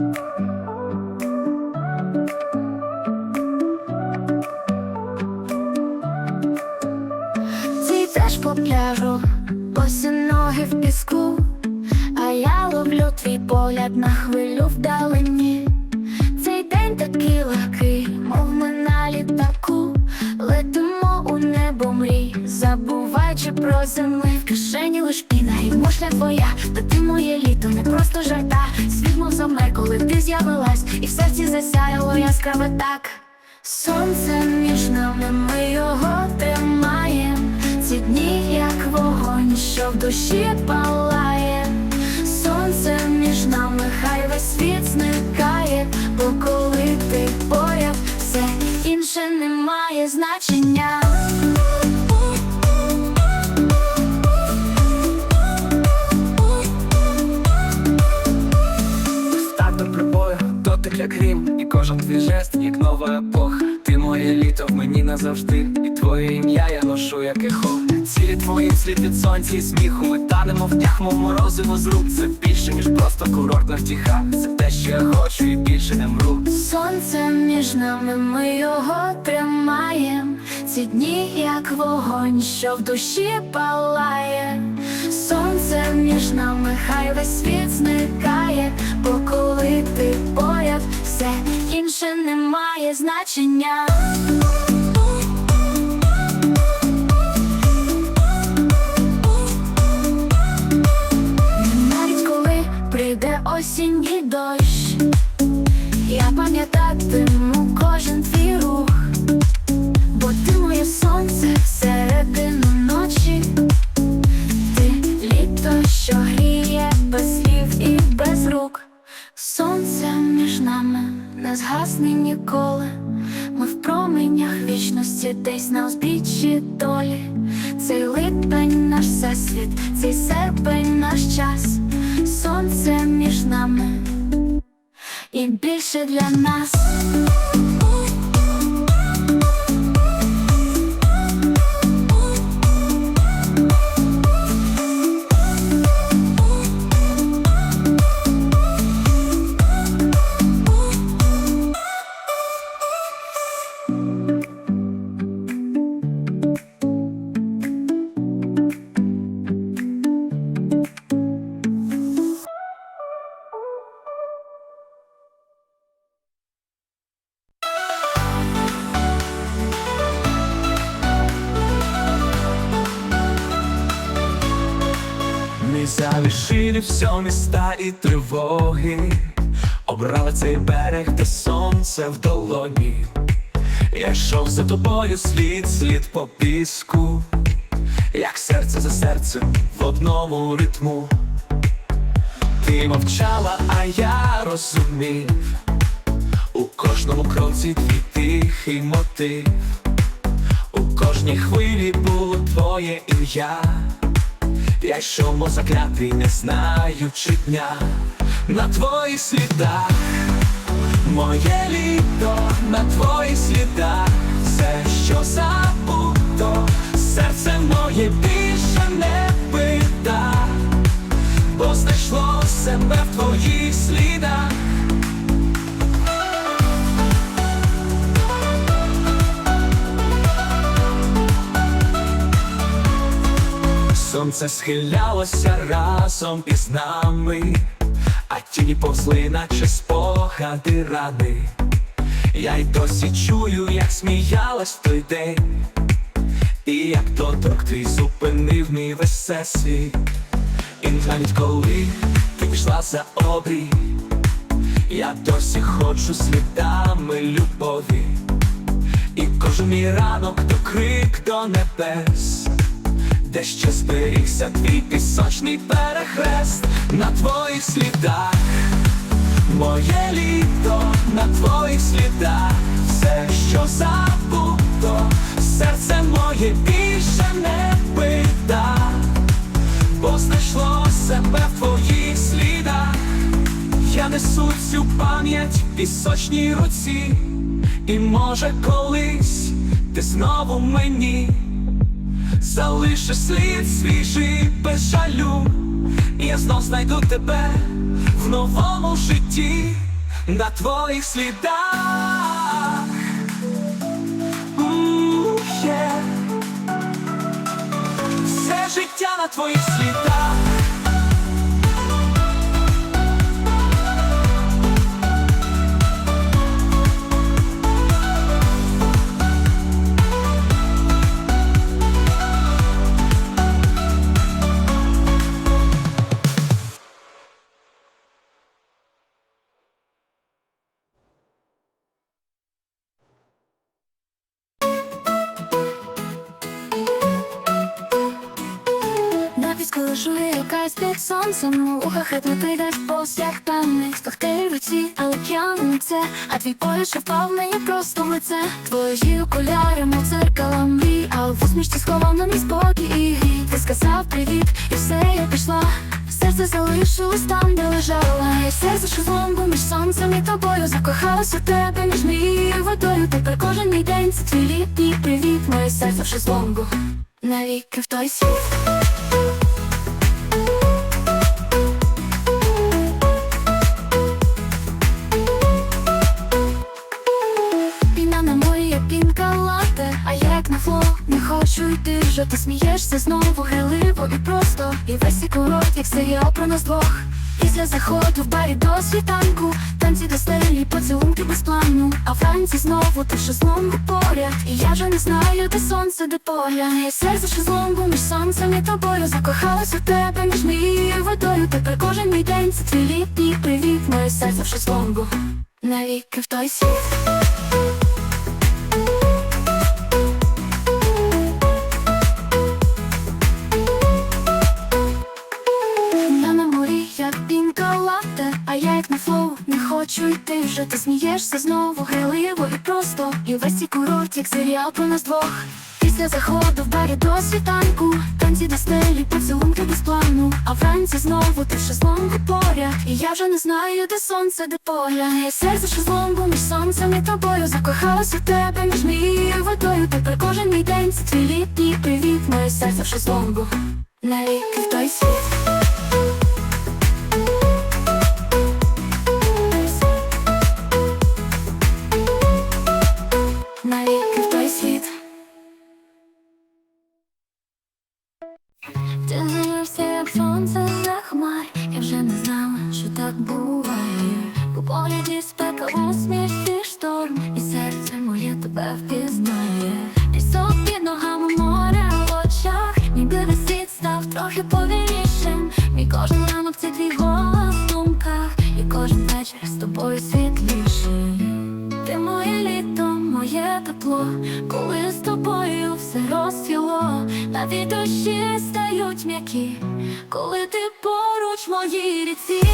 Ти теж по пляжу, босі ноги в піску, а я ловлю твій погляд на хвилю вдалині. Цей день такий легкий, мов ми на літаку, летимо у небо мрій, забуваючи про земли в кишені лиш піна і мушля твоя, та ти моє літо, не просто жарта. Мов замер, коли ти з'явилась, і в серці засяяло яскраве так. Сонце між нами, ми його тримаєм. Ці дні, як вогонь, що в душі палає. Сонце між нами, хай весь світ зникає, бо коли ти поряд, все інше не має значення. Як грім, і кожен твій жест, як нова епоха. Ти моє літо в мені назавжди, і твоє ім'я я ношу, як ехо. Цілі твої слід від сонця і сміху. Ми танемо в днях, морозиво з рук. Це більше, ніж просто курортна втіха. Це те, що я хочу, і більше не мру. Сонце між нами, ми його тримаєм. Ці дні, як вогонь, що в душі палає. Сонце між нами, хай весь світ зникає, бо коли ти поряд, все інше не має значення. Все міста і тривоги, обрали цей берег, де сонце в долоні. Я йшов за тобою слід, слід по піску, як серце за серцем в одному ритму. Ти мовчала, а я розумів у кожному кроці твій тихий мотив, у кожній хвилі було твоє ім'я. Я йшов заклятий, не знаючи дня. На твоїх слідах, моє літо на твоїх слідах, все, що забуто, серце моє більше не пита, бо знайшло себе в твоїх слідах. Сонце схилялося разом із нами, а тіні повзли, наче спогади рани. Я й досі чую, як сміялась той день, і як доторк твій зупинив мій весь світ. І навіть коли ти пішла за обрій, я досі ходжу слідами любові, і кожен мій ранок то крик до небес де ще зберігся твій пісочний перехрест на твоїх слідах, моє літо на твоїх слідах, все, що забуто, серце моє більше не пита, бо знайшло себе в твоїх слідах. Я несу цю пам'ять в пісочній руці, і може колись ти знову мені залишиш слід свіжий без жалю, я знов знайду тебе в новому житті. на твоїх слідах. М, є. Все життя на твоїх слідах. Під сонцем У ухах ритми прийде повз як певний Спахти в руці, але п'яний не це А твій погляд впав мені просто в лице. Твої окуляри, мов дзеркала мрій А в усмішці схований спокій і грій. Ти сказав привіт, і все, я пішла. Серце залишилось там, де лежала. І серце шезлонгу між сонцем і тобою Закохалась у тебе між мрією і водою. Тепер кожен мій день це твій літній привіт. Моє серце в шезлонгу Навіки в той світ не хочу вже Ти смієшся знову гриливо і просто. І весь цей курорт, як серіал про нас двох. Після заходу в барі до світанку Танці до стелі, поцілунки без плану. А вранці знову ти шезлонгу поряд. І я вже не знаю, де сонце, де погляд. І серце шезлонгу між сонцем і тобою. Закохалась у тебе між мрією і водою. Тепер кожен мій день це твій літній привіт. Моє серце в шезлонгу Навіки в той світ на флоу. Не хочу йти вже Ти смієшся знову. Гриливо і просто. І весь цей курорт, як серіал про нас двох. Після заходу в барі до світанку. Танці до стелі, поцілунки без плану. А вранці знову ти в шезлонгу поряд. І я вже не знаю, де сонце, де погляд І серце шезлонгу між сонцем і тобою. Закохалась у тебе між мрією і водою. Тепер кожен мій день це твій літній привіт. Моє серце в шезлонгу Навіки в той світ м'які, коли ти поруч в моїй ріці,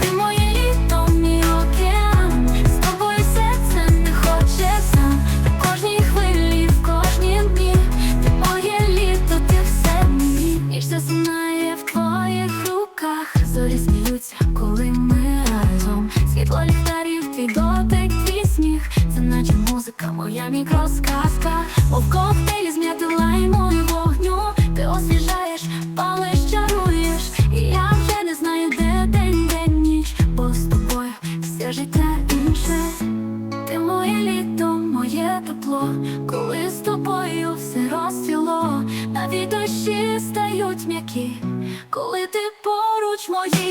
ти моє літо, мій океан, з тобою серце не хоче сам, в кожній хвилі, в кожній дні, ти моє літо, ти все мені, ніч засинає в твоїх руках, зорі сміються, коли ми разом, світло ліхтарів, твій дотик, твій сміх, це наче музика, моя мікросказка, мов коктейль поруч в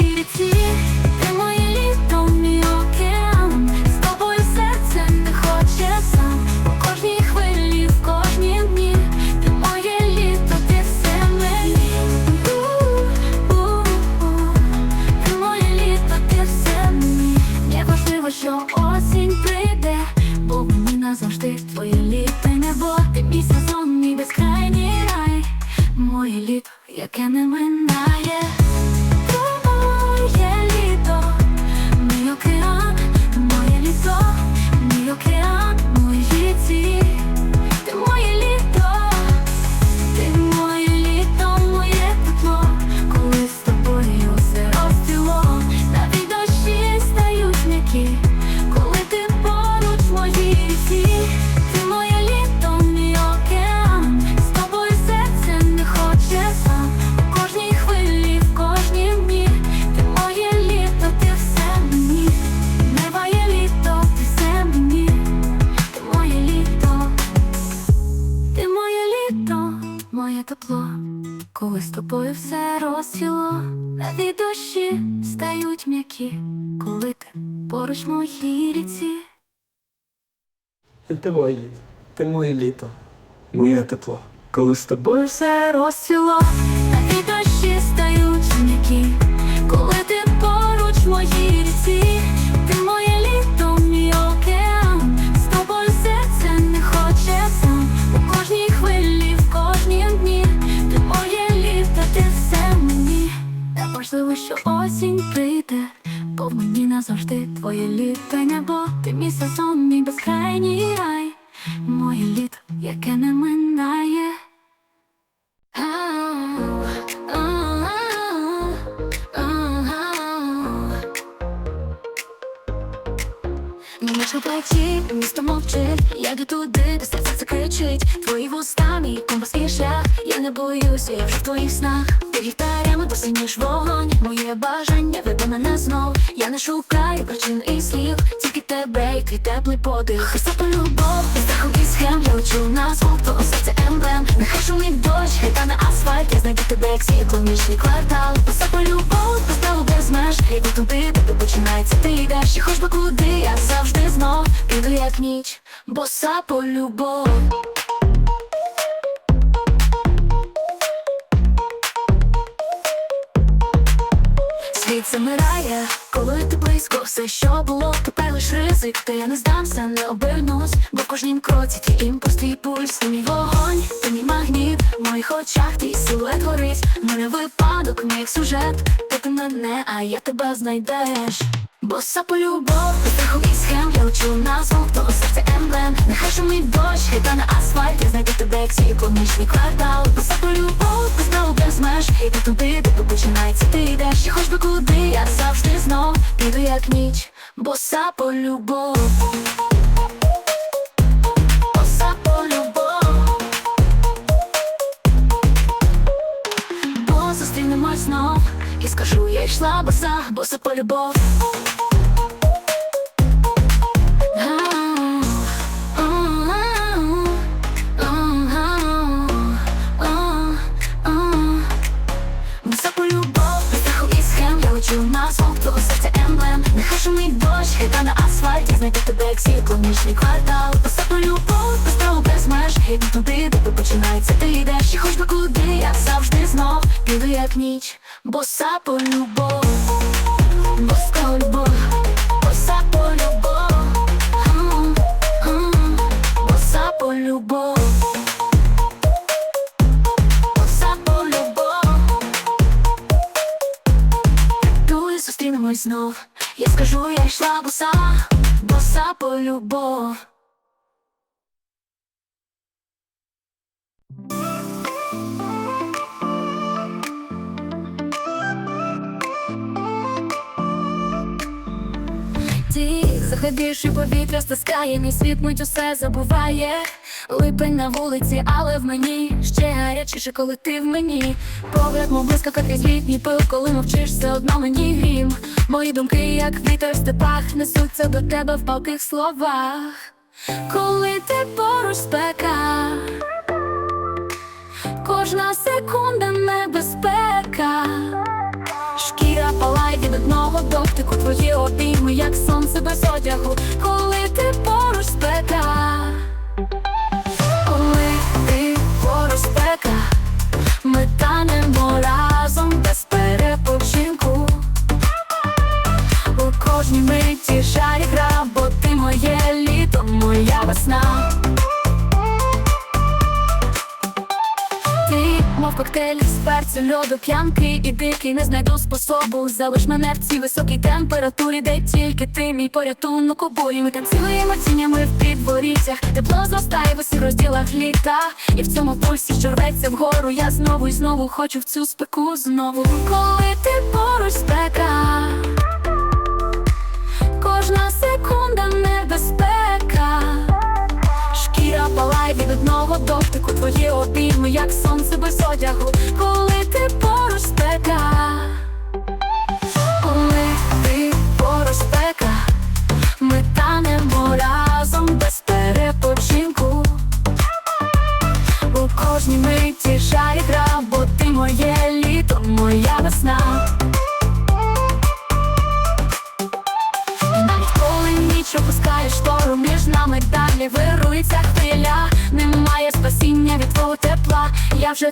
в моїй ріці. Ти моє, ти моє літо, моє тепло. Коли з тобою все розцвіло, мені назавжди твоє літе небо, ти мій сезон, хоч би куди, я завжди знов Піду як ніч, бо сапо любов. Світ замирає, коли ти близько, все, що було, тепер лиш ризик, та я не здамся, не обернусь, бо в кожнім кроці твій імпульс, твій пульс, ти мій вогонь, ти мій магніт, в моїх очах твій силует горить, мене випадок, мій сюжет, та ти мене, а я тебе знайдеш. Бо сапу любов, без страху і схем, я учу назву, того серця емблем. Нехай шумить дощ, хай та на асфальт, я знайду тебе, як світло, нічний квартал. Бо сапу любов, без правил, без меж. Іди туди, де починається, ти йдеш. І хоч би куди, я завжди знов Піду як ніч, бо сапо любов. Бо сапо любов. Бо зустрінемось знов скажу, я йшла боса, бо сапо любов. На звук твого серця емблем. Нехай шумить дощ, хай та на асфальті Знайду тебе, як світло, нічний квартал. Високу любов, без правил, без меж. Іду туди, де починається, ти йдеш. І хоч би куди, я завжди знов. Піду як ніч, бо сапо любов Боска любов, боса по любов Боса по любов Боса по любов Дуй, зустрінемось знов. Я скажу, я йшла боса Боса по любов заходиш і повітря стискає, мій світ мить усе забуває. Липень на вулиці, але в мені ще гарячіше, коли ти в мені. Погляд, мов блискавка крізь літній пил, коли мовчиш, все одно мені грім. Мої думки, як вітер в степах, несуться до тебе в палких словах. Коли ти поруч спека, кожна секунда небезпека. Одного дотику Твої обійми, як сонце без одягу Коли ти поруч спека коктейль з перцю, льоду, п'янки і дикий Не знайду способу, залиш мене в цій високій температурі, де тільки ти мій порятунок обоє Ми танцюємо тінями в підворіттях Тепло зростає в усіх розділах літа. І в цьому пульсі, що рветься вгору Я знову і знову хочу в цю спеку знову. Коли ти сонце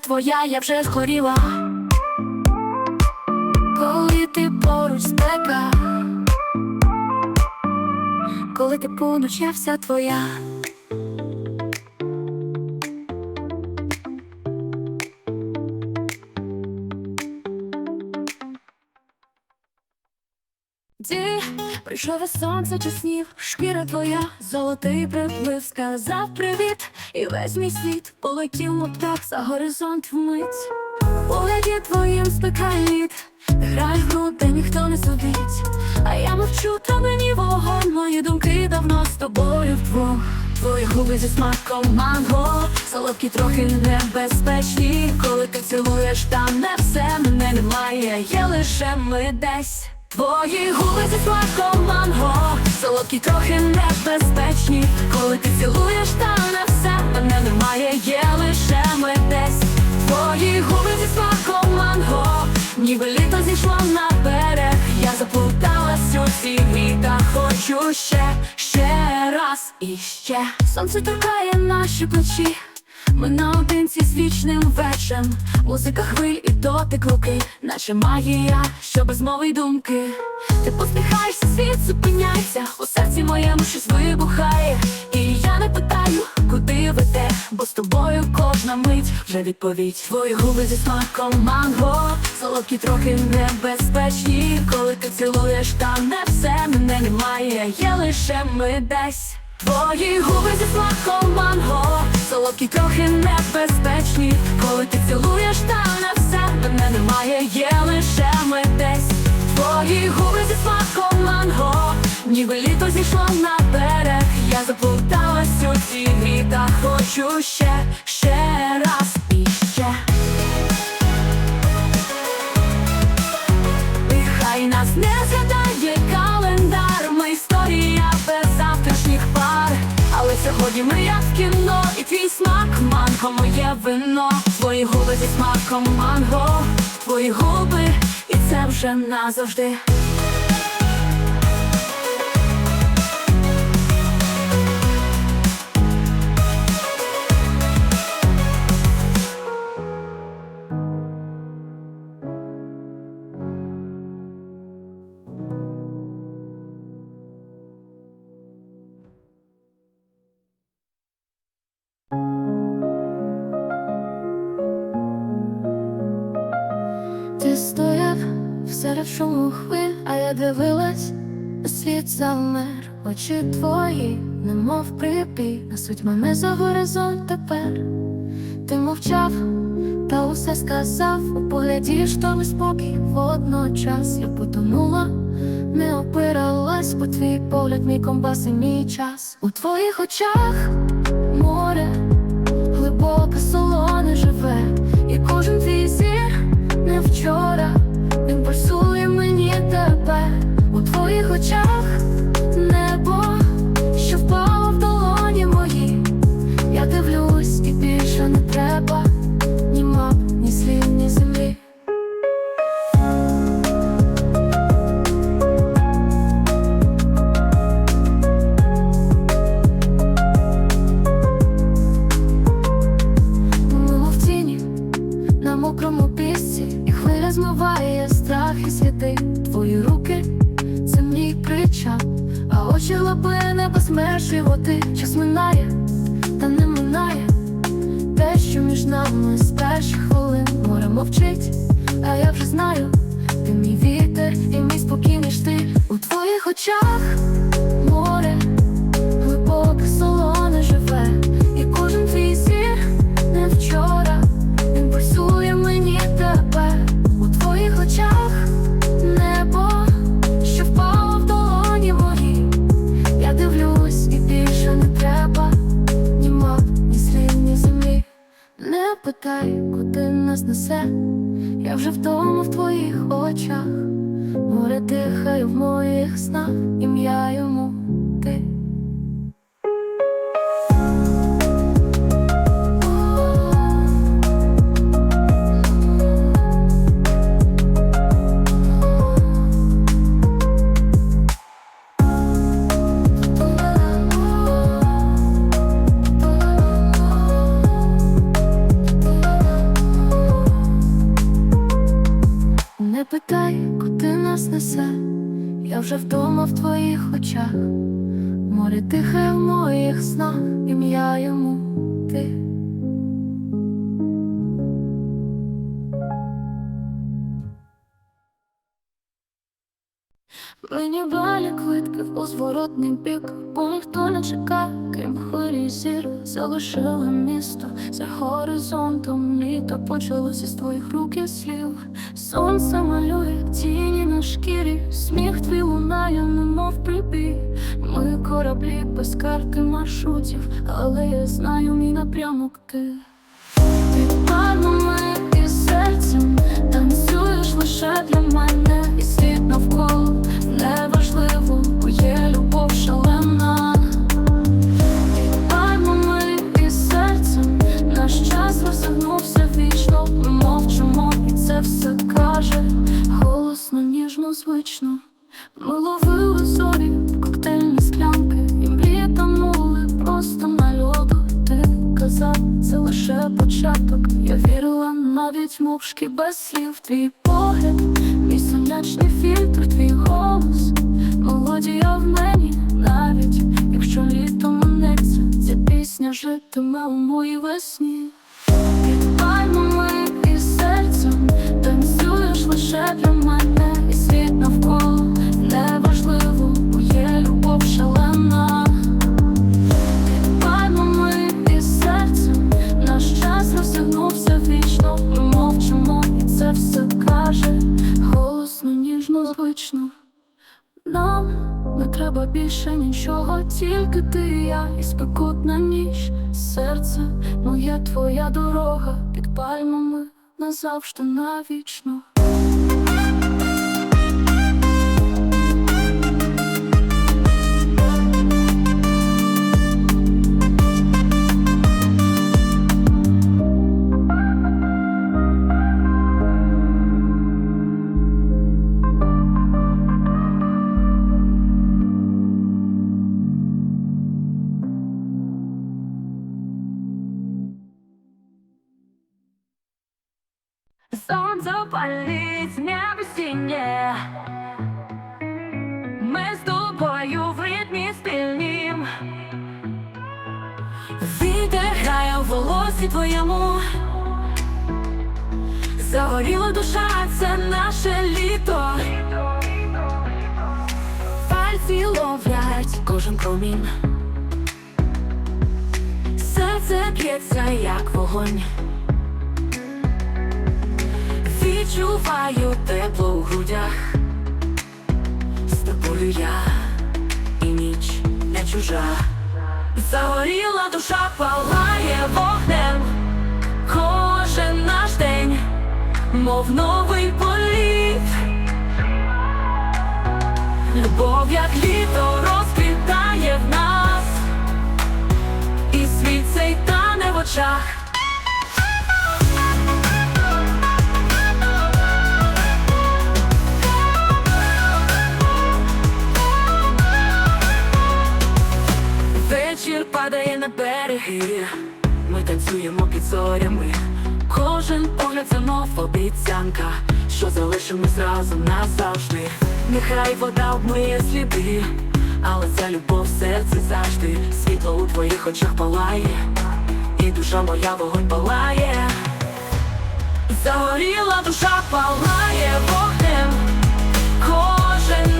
твоя, я вже згоріла. Коли ти поруч спека, коли ти поруч, я вся твоя. Із сонце чи снів, шкіра твоя, золотий приплив, сказав привіт, і весь мій світ полетів моток за горизонт вмить. У твоїм спекає лід, граєш в гру, де ніхто не судить. А я мовчу, та мені вогонь, мої думки давно з тобою вдвох. Твої губи зі смаком манго, солодкі трохи небезпечні. Коли ти цілуєш, там не все мене немає, є лише ми десь. Твої губи зі смаком манго, солодкі трохи небезпечні. Коли ти цілуєш, там не все мене немає, є лише ми десь. Твої губи зі смаком манго, ніби літо зійшло на берег. Я заплуталась у цій та хочу ще, ще раз і ще. Сонце торкає наші плечі. Ми наодинці з вічним вечем, музика хвиль і дотик руки, наче магія, що без мови й думки. Ти посміхаєшся, світ зупиняється, у серці моєму щось вибухає. І я не питаю, куди веде, бо з тобою кожна мить вже відповідь. Твої губи зі смаком манго, солодкі трохи небезпечні. Коли ти цілуєш, там не все мене немає, є лише ми десь. Твої губи зі смаком манго, солодкі трохи небезпечні. Коли ти цілуєш, там на все мене немає, є лише ми десь. Твої губи зі смаком манго, ніби літо зійшло на берег. Я заплуталась у ці та хочу ще, сьогодні ми як в кіно, і твій смак манго, моє вино, твої губи зі смаком манго, твої губи, і це вже назавжди. Стояв серед шуму хвиль, а я дивилась, світ замер, очі твої, немов припій, несуть мене за горизонт тепер. Ти мовчав, та усе сказав, у погляді шторм і спокій водночас я потонула, не опиралась, бо твій погляд, мій компас і мій час. У твоїх очах море, глибоке солоне живе, і кожен вчора, він пульсує мені тебе у твоїх очах Не питай, куди нас несе, я вже вдома в твоїх очах, море тихе в моїх снах, ім'я йому ти. Мені балі квитки у зворотний бік, бо ніхто не чекає, крім хвилі зір, залишили місто за горизонтом. Літо почалося з твоїх рук і слів. Сонце малює тіні на шкірі, сміх твій лунає, немов прибій. Ми кораблі без карти маршрутів, але я знаю мій напрямок ти. Ти пальмами і серцем танцюєш лише для мене, і світ навколо без більше нічого, тільки ти і я і спекутна ніч, серце моя твоя дорога під пальмами назавжди навічно. Сонце палить небо синє. Ми з тобою в ритмі спільнім. Грає в волосі твоєму. Загоріла душа, це наше літо. Пальці ловлять кожен промінь. Серце б'ється, як вогонь Відчуваю тепло у грудях. З тобою я і ніч не чужа. Загоріла душа палає вогнем. Кожен наш день, мов новий політ. Любов, як літо, розквітає в нас. І світ цей тане в очах на береги, ми танцюємо під зорями. Кожен погляд мов обіцянка, що залишимось разом назавжди. Нехай вода обмиє сліди, але ця любов в серці завжди. Світло у твоїх очах палає, і душа моя вогонь палає. Загоріла душа палає вогнем. Кожен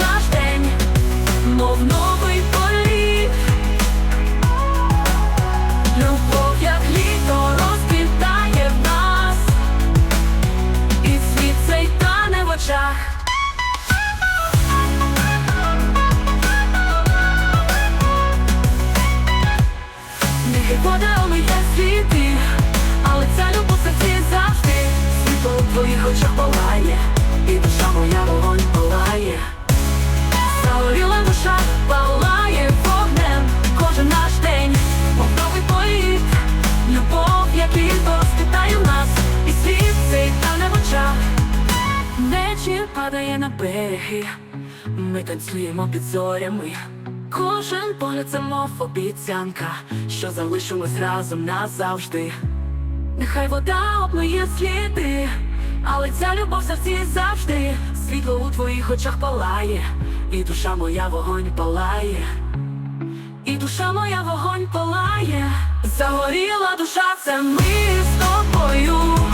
береги, ми танцюємо під зорями. Кожен погляд це мов обіцянка, що залишимось разом назавжди. Нехай вода обмиє сліди, але ця любов в серці завжди світло у твоїх очах палає, і душа моя вогонь палає, і душа моя вогонь палає, загоріла душа, це ми з тобою.